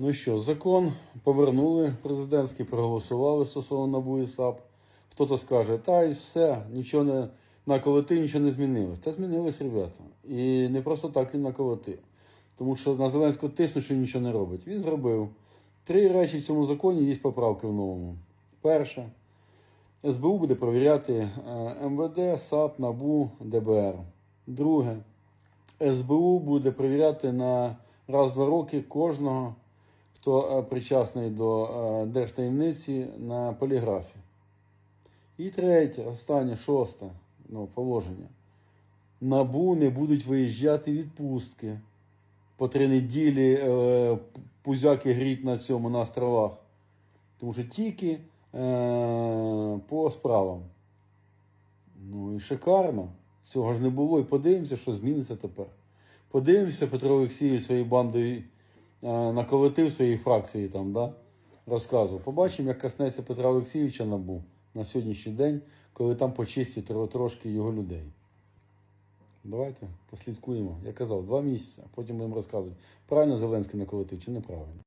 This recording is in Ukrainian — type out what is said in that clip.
Ну що, закон повернули президентський, проголосували стосовно НАБУ і САП. Хто-то скаже, та й все, нічого не на колектив нічого не змінилось. Та змінились, ребята. І не просто так і на колектив. Тому що на Зеленського тиснуть, що нічого не робить. Він зробив. Три речі в цьому законі є поправки в новому. Перше, СБУ буде перевіряти е, МВД, САП, НАБУ, ДБР. Друге, СБУ буде перевіряти на раз-два роки кожного, хто е, причасний до е, держтаємниці на поліграфі. І третє, останнє, шосте ну, положення. Набу не будуть виїжджати відпустки. По три неділі е, пузяки гріть на цьому на островах. Тому що тільки е, по справам. Ну і шикарно. Цього ж не було. І подивимося, що зміниться тепер. Подивимося, Петро Олексійович своєю бандою наколотив своїй фракції там, да? розказував. Побачимо, як коснеться Петра Олексійовича набу на сьогоднішній день, коли там почистять трошки його людей. Давайте послідкуємо. Я казав, два місяці, а потім будемо розказувати, правильно Зеленський наколотив чи неправильно.